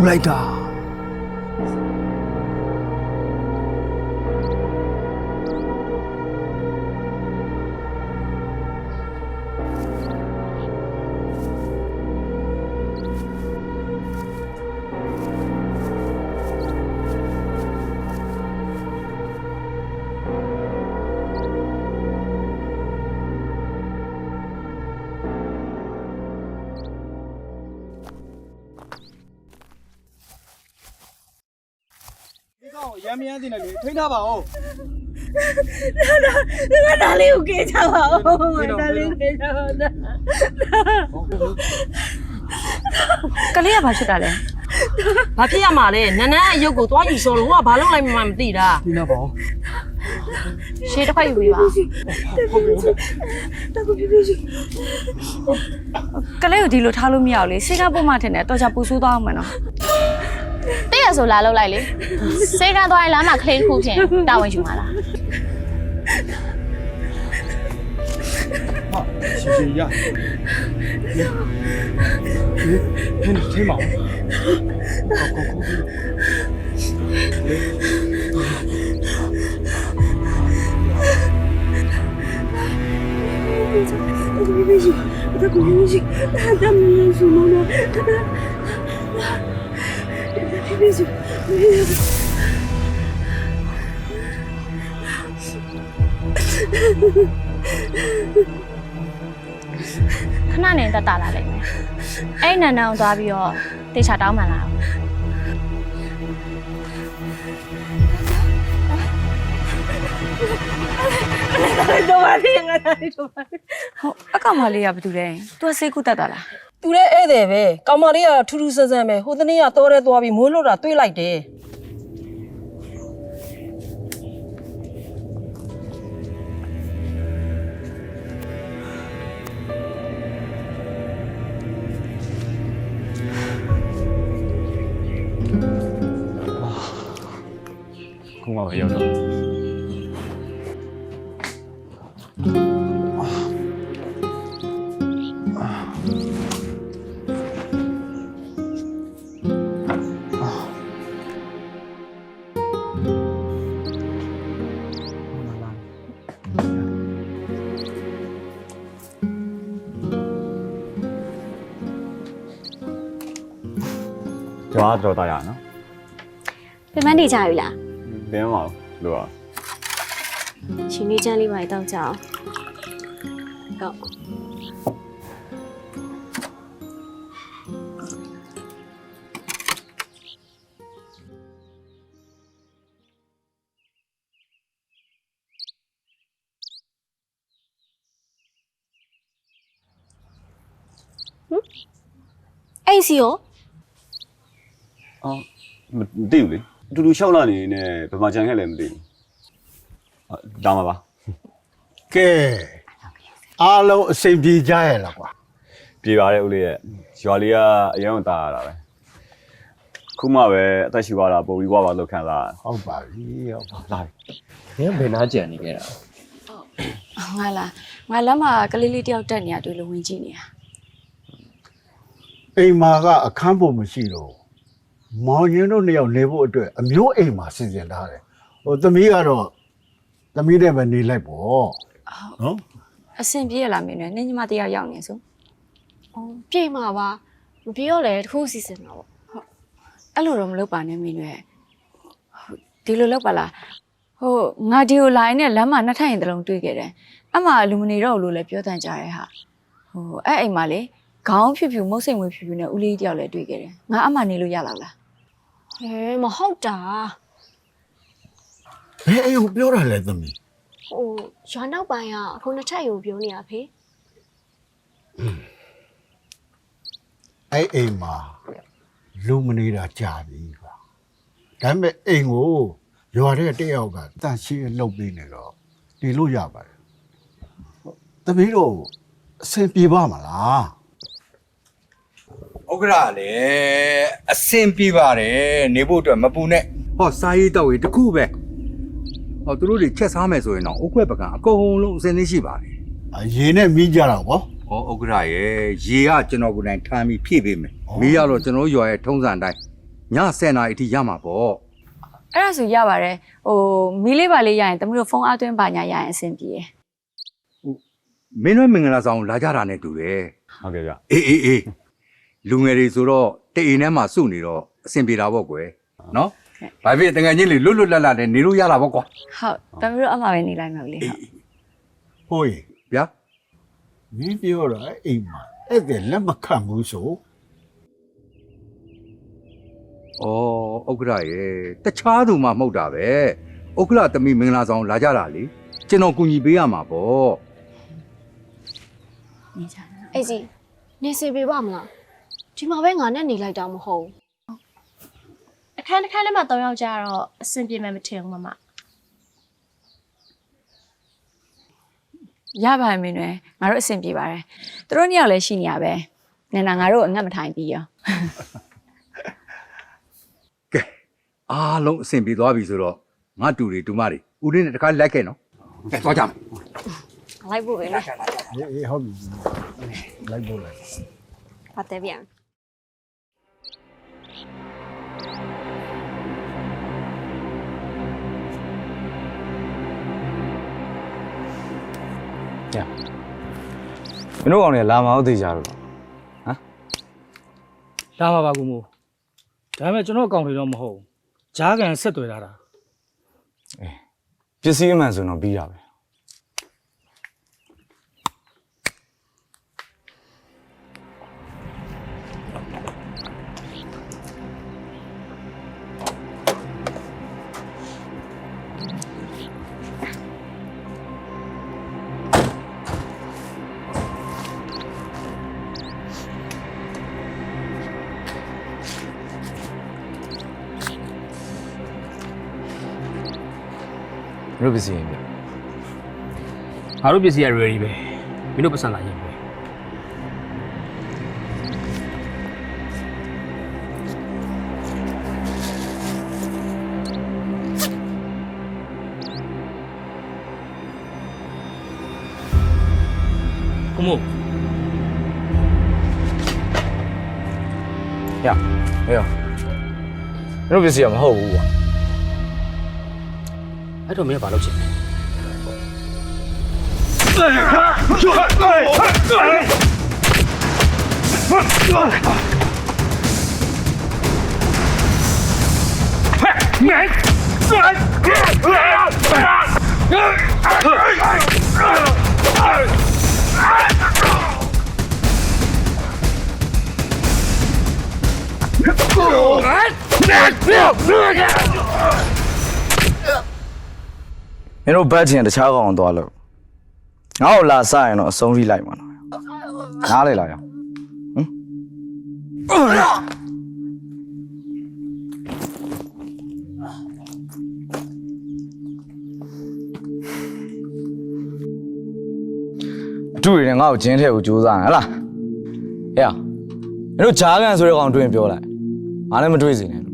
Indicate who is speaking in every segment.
Speaker 1: ူလို
Speaker 2: ထိန်းထားပါဦး
Speaker 3: ငါဒါလေးကိုကေးချပါဦးဒါလေးကေးချပါဦး
Speaker 4: ကလေးကဘာဖြစ်တာလဲဘာဖြစ်ရမှာလဲနန်းနန်းအယုတ်ကိုသွားယူစောလို့ဟိုကဘာလုပ်လိုက်မှမသိတာ
Speaker 2: ထိန်းထားပါဦး
Speaker 4: ရှေးတစ်ခွက်ယူပေးပါ
Speaker 3: တကူပြပြရှိ
Speaker 5: ကလေးကိုဒီလိုထားလို့မရဘူးလေစိတ်ကပုံမှန်ထင်တယ်တော့ကြပူဆိုးသွားအောင်မယ်နော်
Speaker 6: တဲ့ရဆိုလာလောက်လိုက်လေစေကန်းသွားရင်လမ်းမှာကလေးတစ်ခုဖြင့်တာဝန်ယူမှာလား
Speaker 2: ဟာရှင်ရှင်ရထိန်းထိန်းပါဦးကောကောကော
Speaker 3: တကူပြရှိတကူပြရှိဒါမင်းစုမ နော်ဒါပြပြရှိ
Speaker 6: ခဏနေတက်တာလာလိုက်မယ်အဲ့နန်နန်ကိုသွားပြီးတော့တေချာတောင်းမှန်လာအောင်
Speaker 3: တော့ပါသေးငါဒါလေးတော့ပါ
Speaker 5: ဟုတ်အကောင်မလေးကဘာတူလဲသူကစိတ်ကူတတ်တာလား
Speaker 4: သူလည်းဧည့်သည်ပဲကောင်မလေးကထူးထူးဆန်းဆန်းပဲဟိုတနေ့ကတော့ရဲသွားပြီးမိုးလို့တာတွေးလိုက်တယ်
Speaker 7: ခုမှပဲရောက်တော့ ကျွန်တော်ကတော့တာရနော်
Speaker 8: ပြန်မနေကြပြီလား
Speaker 7: ဘယ်မှာလို့อ่ะ
Speaker 8: ရှင်နေချမ်းလေးပါတောက်ကြအောင်တော့အိမ်စီရော
Speaker 7: အော်မသိဘူးလေအတူတူလျှောက်လာနေနေဘယ်မှာကြံခဲ့လဲမသိဘူးအာဒါမှပါ
Speaker 1: ကဲအားလုံးအစိမ်ပြေကြရလားကွာ
Speaker 7: ပြေပါတယ်ဦးလေးရဲ့ရွာလေးကအရင်ကတာရတာပဲခုမှပဲအသက်ရှူရတာပို့ပြီးွားပါလို့ခံစားရ
Speaker 1: ဟုတ်ပါပြီဟုတ်ပါ
Speaker 7: လာပြီ
Speaker 2: မင်းဘယ်နာကြံနေခဲ့တာ
Speaker 5: ငါလားငါလမ်းမှာကလေးလေးတယောက်တက်နေရတွေ့လို့ဝင်ကြည့်နေတာ
Speaker 1: အိမ်မာကအခန်းပုံမရှိတော့ မောင်ရင်တို့နှစ်ယောက်နေဖို့အတွက်အမျိုးအိမ်မှာစီစဉ်ထားတယ်ဟိုသမီးကတော့သမီးနဲ့ပဲနေလိုက်ပေါ့နော်
Speaker 5: အဆင်ပြေရလားမင်းနဲ့နင်းညီမတယောက်ရောက်နေဆို
Speaker 8: အော်ပြေမှာပါမပြေတော့လေတခုစီစဉ်မှာပေါ့
Speaker 5: အဲ့လိုတော့မလုပ်ပါနဲ့မင်းနဲ့ဟုတ်ဒီလိုလုပ်ပါလားဟိုငါဒီကိုလာရင်နဲ့လမ်းမှာနှစ်ထပ်ရင်တလုံးတွေ့ခဲ့တယ်အမှလူမနေတော့ဘူးလို့လည်းပြောတန်ကြရဲဟာဟိုအဲ့အိမ်မှာလေ ခေါင်းဖြူဖြူမုတ်စိမ်ဝေးဖြူဖြူနဲ့ဦးလေးတယောက်လည်းတွေ့ခဲ့တယ်ငါအမှနေလို့ရလောက်လား
Speaker 8: ဟဲမဟုတ်တာ
Speaker 1: ဘယ်အိမ်ကိုပြောတာလဲသမီး
Speaker 8: ဟိုရွာနောက်ပိုင်းကအခုနှစ်ထပ်ယူပြောနေတာဖေ
Speaker 1: အဲ့အိမ်မှာလူမနေတာကြာပြီကွာဒါပေမဲ့အိမ်ကိုရွာတဲ့တစ်ယောက်ကတန်ရှင်းလုပ်ပေးနေတော့နေလို့ရပါတယ်သမီးတို့အဆင်ပြေပါမလား
Speaker 9: ဥက္ကရာလည်းအဆင်ပြေပါတယ်နေဖို့အတွက်မပူနဲ့ဟောစားရေးတော့ရေးတစ်ခုပဲဟောသူတို့တွေချက်စားမယ်ဆိုရင်တော့ဥက္ကွက်ပကံအကုန်လုံးအစင်းသေးရှိပါတယ်
Speaker 1: အရင်နဲ့မိကြတာဗော
Speaker 9: ဟောဥက္ကရာရဲ့ရေကကျွန်တော်ကိုယ်တိုင်ထမ်းပြီးဖြည့်ပေးမယ်
Speaker 1: ဩ
Speaker 9: မီးရတော့ကျွန်တော်တို့ရွာရဲ့ထုံးစံတိုင်းည10နာရီအထိရမှာပေါ့
Speaker 5: အဲ့ဒါဆိုရပါတယ်ဟိုမီးလေးပါလေးရရင်တမီးတို့ဖုန်းအသွင်းပါညာရရင်အဆင်ပြေတယ်
Speaker 9: မင်းတို့မင်္ဂလာဆောင်လာကြတာနဲ့တူတယ်
Speaker 7: ဟုတ်ကဲ့ဗျ
Speaker 9: အေးအေးအေး လူငယ်တွေဆိုတော့တအိမ်ထဲမှာစုနေတော့အဆင်ပြေတာပေါ့ကွယ်နော်ဘာဖြစ်တကယ်ချင်းလေးလွတ်လွတ်လပ်လပ်နဲ့နေလို့ရတာပေါ့ကွာ
Speaker 5: ဟုတ်တမီးတို့အမှပဲနေလိုက်မှာလေဟုတ်
Speaker 1: ဟိုးရေ
Speaker 9: ဗျာ
Speaker 1: မင်းပြောတာအိမ်မှာအဲ့ဒါလက်မခံဘူးဆို
Speaker 9: ဩဥက္ကရာရေတခြားသူမှမဟုတ်တာပဲဥက္ကရာသမီးမင်္ဂလာဆောင်လာကြတာလေကျွန်တော်ကူညီပေးရမှာပေါ့
Speaker 5: နေကြတယ်
Speaker 8: အေးကြီးနေစေပေးပါမလား ဒီမှာပဲငါနဲ့နေလိုက်တာမဟုတ်ဘူး
Speaker 6: အခန်းတစ်ခန်းထဲမှာ၃ယောက်ကြာတော့အဆင်ပြေမယ်မထင်ဘူးမမ
Speaker 5: ရပါတယ်မင်းတွေငါတို့အဆင်ပြေပါတယ်သူတို့နှစ်ယောက်လည်းရှိနေရပဲနင်နာငါတို့အငတ်မထိုင်ပြီးရော
Speaker 9: ကဲအားလုံးအဆင်ပြေသွားပြီဆိုတော့ငါတူတွေတူမတွေဦးရင်းနဲ့တခါလိုက်ခဲ့နော်ကဲသွားကြမယ်
Speaker 8: လိုက်ဖို့ပဲလေ
Speaker 1: အေးအေးဟုတ်ပြီလိုက်ဖို့လိုက်
Speaker 8: ပါတယ်ဗျာ
Speaker 2: မင်းတို့ကောင်တွေလာမအောင်သိကြတော့
Speaker 10: လာပါပါကူမို့ဒါပေမဲ့ကျွန်တော်အကောင့်တွေတော့မဟုတ်ဘူးဂျားကန်ဆက်သွယ်လာတာ
Speaker 2: ပစ္စည်းအမှန်ဆိုတော့ပြီးရပဲ မင်းတို့ပစ္စည်းရင်ပြ
Speaker 10: ငါတို့ပစ္စည်းက ready ပဲမင်းတို့ပတ်စံလာရင်ပဲကူမို့
Speaker 2: ရဟေးရောမင်းတို့ပစ္စည်းကမဟုတ်ဘူးကွာ
Speaker 10: အဲ့တော့မင်းကဘာလုပ်ချင်လဲ
Speaker 2: မင်းတို့ဘတ်ချင်တခြားကောင်အောင်သွားလို့ငါ့ကိုလာစရင်တော့အဆုံးထိလိုက်မှာနော်နားလေလာရောဟမ်အတူတွေနဲ့ငါ့ကိုကျင်းထဲကိုကြိုးစားဟဲ့လားဟဲ့မင်းတို့ဂျားကန်ဆိုတဲ့ကောင်တွေ့ရင်ပြောလိုက်ငါလည်းမတွေ့စေနဲ့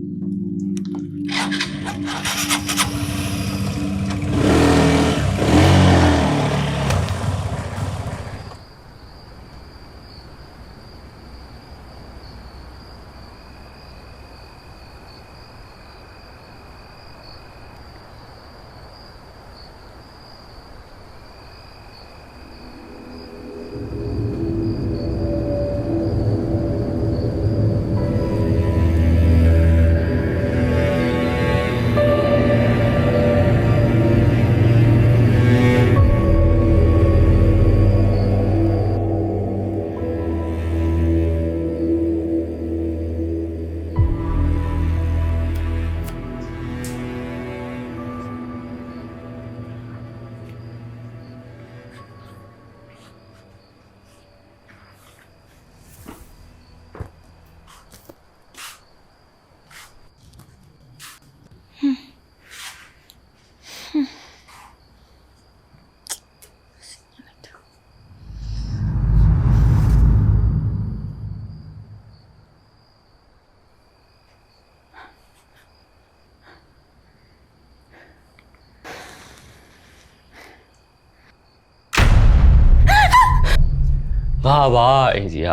Speaker 11: ဘာဘာအင်ကြီးက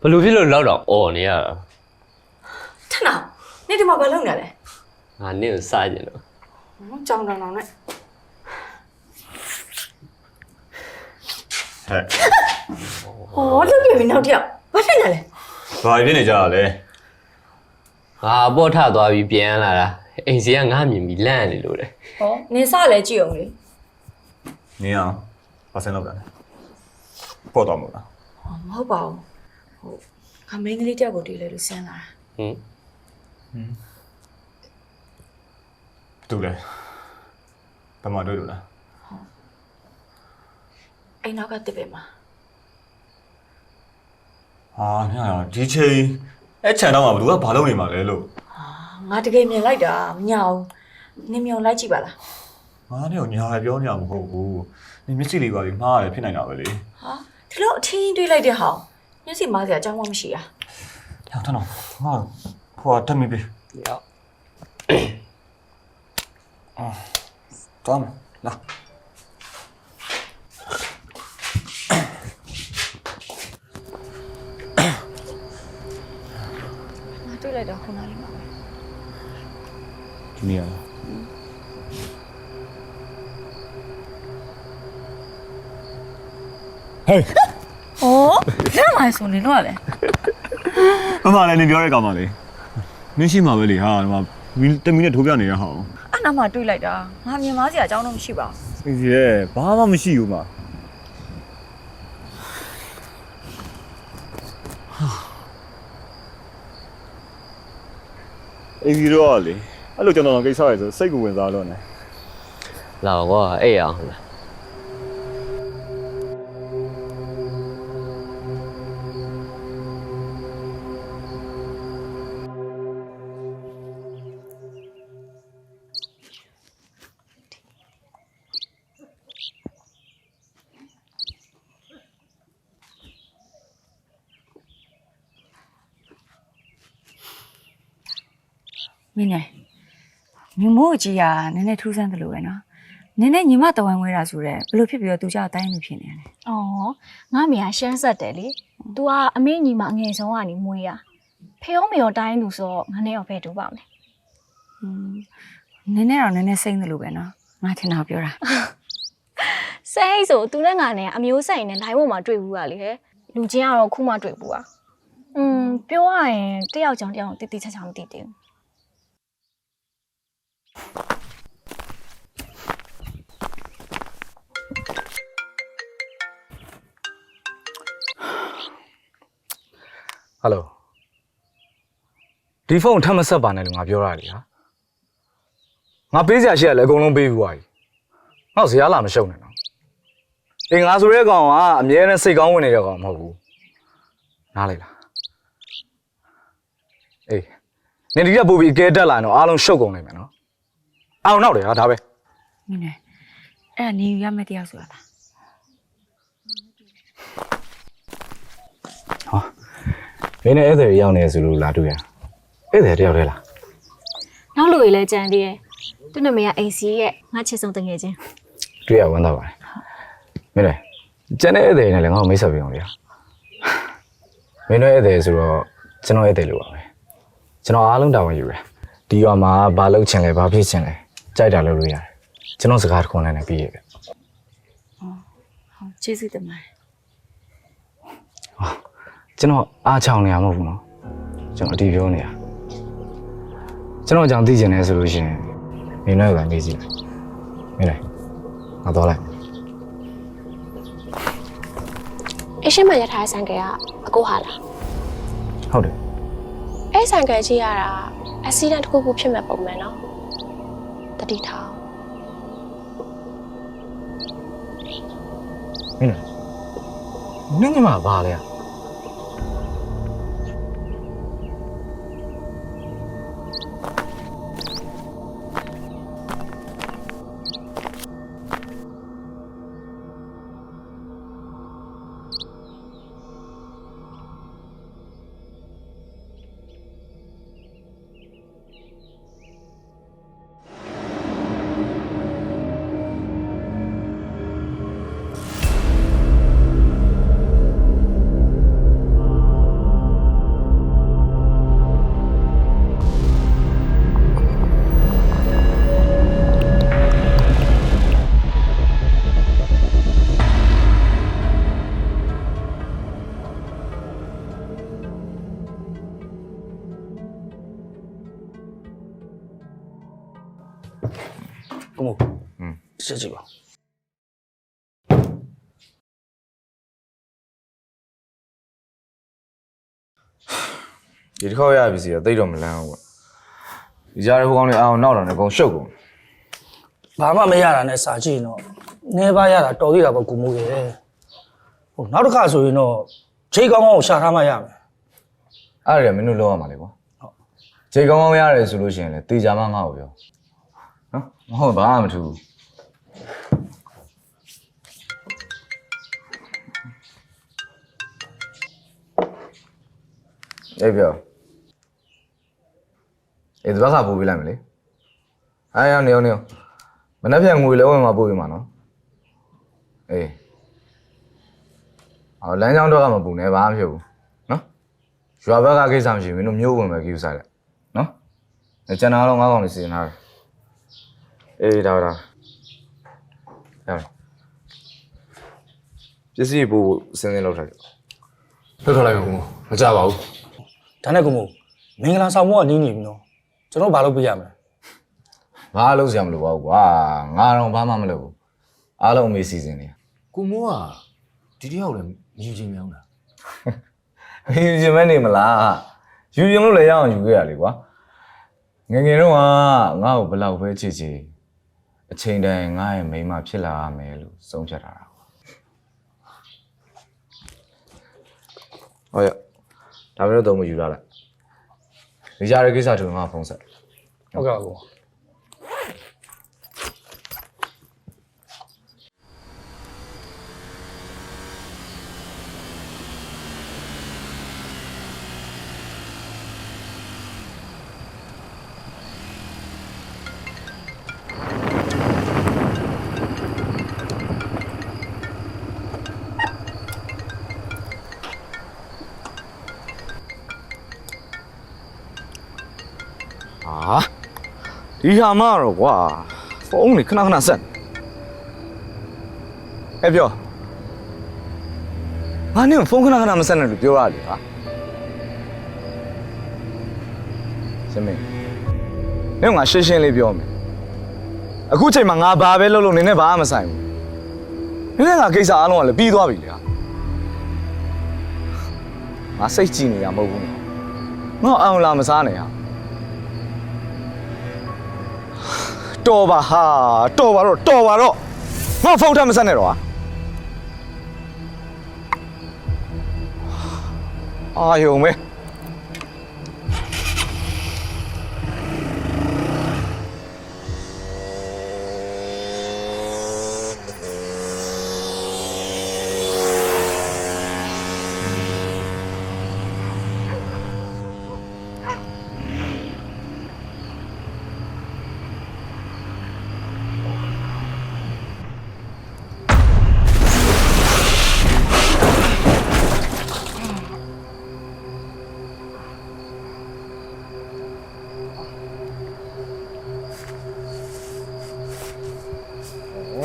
Speaker 11: ဘလို့ဖြစ်လို့လောက်တော့អော်နေရတာ
Speaker 4: ထနာန
Speaker 5: နေ့ဒီမှာဘာလုပ်နေလဲ
Speaker 11: ငါနင့်ကိုစားကြည့်လို့
Speaker 5: ဟမ်ကြောင်တောင်တောင်နဲ့
Speaker 7: ဟဲ့
Speaker 5: ဟောလုပ်ပြပြီနောက်တစ်ယောက်ဘာဖြစ်နေလဲ
Speaker 7: ဘာဖြစ်နေကြတာလဲ
Speaker 11: ငါအပေါ်ထသွားပြီးပြန်လာတာအိမ်စီကငါမြင်ပြီးလန့်နေလို့တဲ့
Speaker 5: ဟောနင်စလည်းကြည့်အောင်လေ
Speaker 7: နင်အောင်ဘာစင်လောက်တာလဲပေါ်တော့မလား
Speaker 5: ဟော မဟုတ်ပါဘူးဟိုခမင်းကလေးတယောက်ကိုတွေ့လဲလို့စဉ်းလာတာ
Speaker 11: ဟင်
Speaker 7: တူလဲဘာမှတွေ့လို့လား
Speaker 5: အိမ်နောက်ကတစ်ပင်မှာ
Speaker 7: ဟာညဒီချိန်အဲ့ခြံတော့မှာဘလူကဘာလုပ်နေမှာလဲလို့
Speaker 5: ငါတကယ်မြင်လိုက်တာမညာဘူးနင်မြုံလိုက်ကြည့်ပါလား
Speaker 7: ငါနဲ့ကိုညာပြောနေရမဟုတ်ဘူးနင်မျက်စိလေးပါပြီးမှားရတယ်ဖြစ်နိုင်တာပဲလေ
Speaker 5: ဟာ ဒီလိုအထင်းတွေးလိုက်တဲ့ဟောင်းမျက်စိမားစရာအကြောင်းမှမရှိတာ
Speaker 7: ဟောတော့ငါဖွာတက်မိပြီ
Speaker 11: ရောက်
Speaker 7: တောင်းလာ
Speaker 5: ငါတွေ့လိုက်တော့ခုနလေးမှာပဲ
Speaker 7: ဒီနေရာ
Speaker 5: ဩလက်မိုင်ဆိုနေတော့လေ
Speaker 7: မမလည်းနင်ပြောတဲ့ကောင်မလေးမင်းရှိမှာပဲလေဟာဒီမှာမီတမီနဲ့ထိုးပြနေတဲ့ဟောင်း
Speaker 5: အဲ့နားမှာတွေ့လိုက်တာငါမြင်မားစရာအကြောင်းတော့မရှိပါဘူး
Speaker 7: စီစီရဲ့ဘာမှမရှိဘူးမှာအေးဒီတော့လေအဲ့လိုကျွန်တော်ကိစ္စရယ်ဆိုစိတ်ကူဝင်စားတော့နေ
Speaker 11: လာကွာအဲ့အောင်လား
Speaker 5: မင်းနဲ့မြမို့ကြီးကနည်းနည်းထူးဆန်းတယ်လို့ပဲနော်နည်းနည်းညီမတဝိုင်းဝဲတာဆိုတော့ဘယ်လိုဖြစ်ပြီးတော့သူကြောက်အတိုင်းလူဖြစ်နေရလဲ
Speaker 6: ။အော်ငါမေကရှမ်းဆက်တယ်လေ။ तू ကအမေညီမအငယ်ဆုံးကနေမွေးရ။ဖေရောမေရောတိုင်းလူဆိုတော့ငါနဲ့ရောဖဲတူပါမယ်
Speaker 5: อืมနည်းနည်းတော့နည်းနည်းစိမ့်တယ်လို့ပဲနော်ငါထင်တာပြောတာ
Speaker 6: ။စိတ်ဆို तू နဲ့ငါနဲ့အမျိုးဆိုင်နဲ့ line ပေါ်မှာတွေ့ဘူးကလေဟဲ့။လူချင်းကတော့ခုမှတွေ့ဘူးอ่ะ။อืมပြောရရင်တယောက်ကြောင့်တယောက်တိတိကျကျမသိသေးဘူး
Speaker 2: ဟယ်လိုဒီဖုန်းထပ်မဆက်ပါနဲ့လို့ငါပြောရလေဟာငါပေးစရာရှိရလဲအကုန်လုံးပေးပြီးသွားပြီငါ့ကိုဇရာလာမရှုံနဲ့နော်အင်းငါဆိုတဲ့ကောင်ကအမြဲတမ်းစိတ်ကောင်းဝင်နေတဲ့ကောင်မဟုတ်ဘူးနားလိုက်လားအေးနေဒီကပို့ပြီးအကဲတက်လာရင်တော့အားလုံးရှုပ်ကုန်နိုင်မယ်နော် အောင်နောက်တယ်ဟာဒါပဲ
Speaker 5: မင်းနဲ့အဲ့ဒါနေယူရမယ့်တယောက်ဆိုတာလား
Speaker 2: မင်းနဲ့ဧည့်သည်ရောက်နေဆိုလို့လာတွေ့ရဧည့်သည်တယောက်တည်းလား။
Speaker 8: နောက်လူတွေလည်းကြံသေးရဲ့။သူ့နာမည်က AC ရဲ့ငါချစ်ဆုံးတငယ်ချင်း
Speaker 2: တွေ့ရဝမ်းသာပါတယ်မင်းလည်းကျန်တဲ့ဧည့်သည်နဲ့လည်းငါ့ကိုမိတ်ဆက်ပြအောင်လေမင်းတို့ဧည့်သည်ဆိုတော့ကျွန်တော်ဧည့်သည်လိုပါပဲကျွန်တော်အားလုံးတာဝန်ယူရဒီရွာမှာဘာလုပ်ချင်လဲဘာဖြစ်ချင်လဲ ကြိုက်တာလုပ်လို့ရတယ်ကျွန်တော်စကားတစ်ခွန်းနဲ့ပြီးရပြီ
Speaker 5: ဟုတ်ကျေးဇူးတင်ပါတယ်
Speaker 2: ကျွန်တော်အားချောင်နေရမဟုတ်ဘူးနော်ကျွန်တော်အတီးပြောနေရကျွန်တော်အကြောင်းသိချင်တယ်ဆိုလို့ရှိရင်မင်းတို့ကမေးကြည့်လိုက်မင်းလည်းငါတော့လိုက်။
Speaker 8: အရှင်မရထားဆိုင်ကကအကိုဟာလား
Speaker 2: ဟုတ်တယ်။
Speaker 8: အဲ့ဆိုင်ကကြီးရတာအက်ဆီဒန့်တစ်ခုခုဖြစ်မဲ့ပုံမှန်နော်။ တတိထား
Speaker 2: မင်းလည်းနင်းညီမဘာလဲ
Speaker 10: ကိုမို့
Speaker 2: อืม
Speaker 10: ချက်ကြည့်ပါ
Speaker 2: ဒီတစ်ခေါက်ရပြီစီတော့တိတ်တော့မလန်းဘူးပေါ့ဒီကြားရဟိုကောင်လေးအောင်နောက်တော့လည်းအကုန်ရှုပ်ကုန်
Speaker 10: ဘာမှမရတာနဲ့စာကြည့်ရင်တော့နေပါရတာတော်သေးတာပေါ့ကိုမို့ရဲ့ဟိုနောက်တစ်ခါဆိုရင်တော့ချိန်ကောင်းကောင်းကိုရှာထားမှရမယ်
Speaker 2: အဲ့ဒါတွေမင်းတို့လောက်ရမှာလေကွာဟုတ်ခြေကောင်းကောင်းရတယ်ဆိုလို့ရှိရင်လေတေချာမှငါ့ကိုပြော နော်မဟုတ်ဘာမှမထူးဘူးအေးပြောအေးဒီဘက်ကပို့ပေးလိုက်မယ်လေအားရနေအောင်နေအောင်မနှက်ပြန်ငွေလည်းဝင်မှာပို့ပေးမှာနော်အေးဟောလမ်းကြောင်းတော့ကမပူနဲ့ဘာမှမဖြစ်ဘူးနော်ရွာဘက်ကကိစ္စမရှိဘူးမင်းတို့မျိုးဝင်ပဲကြည့်စားလိုက်နော်အဲကျန်တာတော့ငါးကောင်လေးစီစဉ်ထားတယ် အေးဒါဒါဒါပစ္စည်းပို့စဉ်းစင်းလောက်ထားတယ်
Speaker 12: လှုပ်ထွက်လိုက်ပါဦးမကြပါဘူး
Speaker 10: ဒါနဲ့ကိုမို့မင်္ဂလာဆောင်မို့ကနီးနေပြီနော်ကျွန်တော်ဘာလုပ်ပြရမလဲ
Speaker 2: ဘာလို့စရာမလိုပါဘူးကွာငါတော့ဘာမှမလုပ်ဘူးအားလုံးအမေစီစဉ်နေ
Speaker 12: ကိုမိုးကဒီတယောက်လည်းမြင်ချင်းမြောင်းတာ
Speaker 2: ယူရင်မနေမလားယူရင်လို့လည်းရအောင်ယူခဲ့ရလေကွာငယ်ငယ်တော့ကငါ့ကိုဘယ်လောက်ပဲချစ်ချစ် အချိန်တိုင်းငါ့ရဲ့မိန်းမဖြစ်လာရမယ်လို့ဆုံးဖြတ်ထားတာကွာဟုတ်ရဒါမျိုးတော့မယူရလိုက်ဒီကြားရဲ့ကိစ္စတူငါဖုန်းဆက်
Speaker 10: ဟုတ်ကဲ့ကို
Speaker 2: ဒီဟာမတော့ကွာဖုန်းလေးခဏခဏဆက်အဲပြောငါနဲ့ဖုန်းခဏခဏမဆက်နဲ့လို့ပြောရတယ်ဟာစမင်းနေငါရှင်းရှင်းလေးပြောမယ်အခုချိန်မှာငါဘာပဲလုပ်လို့နေနဲ့ဘာမှမဆိုင်ဘူးနင်းနဲ့ငါကိစ္စအားလုံးကလည်းပြီးသွားပြီလေဟာငါစိတ်ကြည်နေတာမဟုတ်ဘူးနော်ငါအောင်လာမစားနဲ့ဟာ တော်ပါဟာတော်ပါတော့တော်ပါတော့ငါဖုန်းထမ်းမဆက်နဲ့တော့ဟာအာယုံ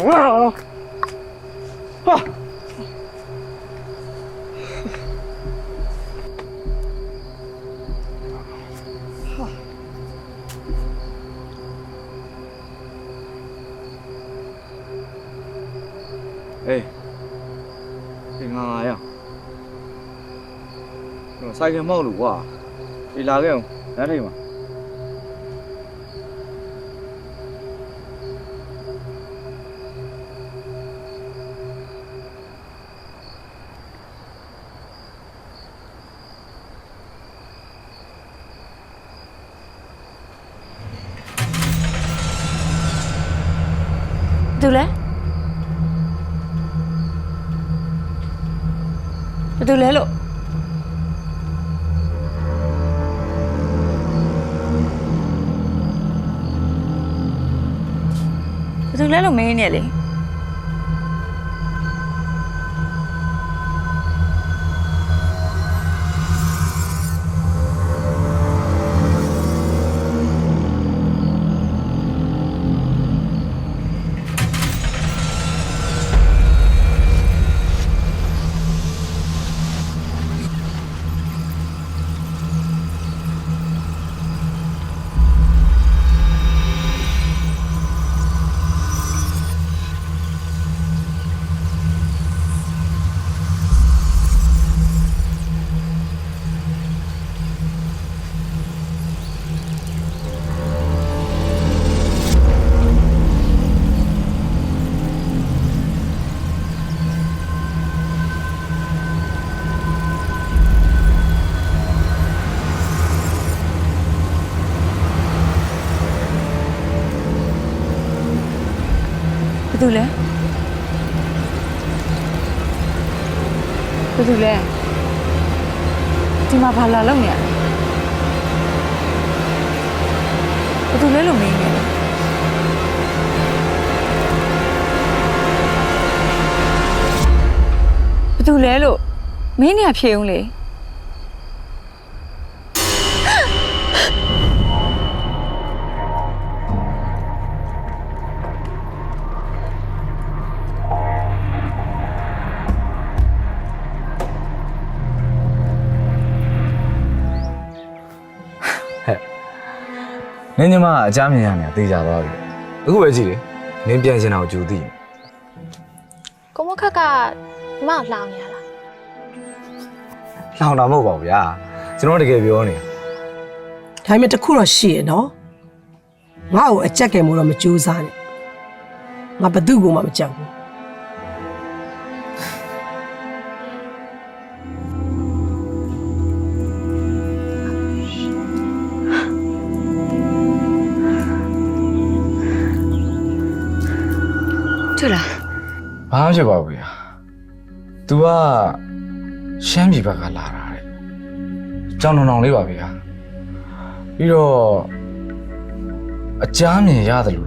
Speaker 2: မဲအေးဒီငါငါရအောင်ဆိုင်ကမောက်လို့ကွာဒီလာခဲ့အောင်လမ်းထိပ်
Speaker 5: လဲလို့မင်းနေလေ သူလဲဘယ်သူလဲဒီမှာဘာလာလုပ်နေရလဲဘယ်သူလဲလို့မင်းနေလဲဘယ်သူလဲလို့မင်းနေရဖြေအောင်လေ
Speaker 2: နင်းညီမအကြမ်းမြင်ရနေတာသိကြသွားပြီအခုပဲကြည့်လေနင်းပြန်စင်တာကိုကြိုသိတယ်
Speaker 8: ကိုမခက်ကမအောင်လောင်နေရလား
Speaker 2: လောင်တာမဟုတ်ပါဘူးဗျာကျွန်တော်တကယ်ပြောနေတာ
Speaker 13: ဒါပေမဲ့တစ်ခုတော့ရှိရနော်ငါ့ကိုအကြက်ကယ်မို့တော့မကြိုးစားနဲ့ငါဘသူ့ကိုမှမကြောက်ဘူး
Speaker 2: ဘာမှဖြစ်ပါဘူးဗျာ तू ကရှမ်းပြည်ဘက်ကလာတာတဲ့ကြောင်တောင်တောင်လေးပါဗျာပြီးတော့အကြမ်းမြင်ရတယ်လို့လို့ဘာလို့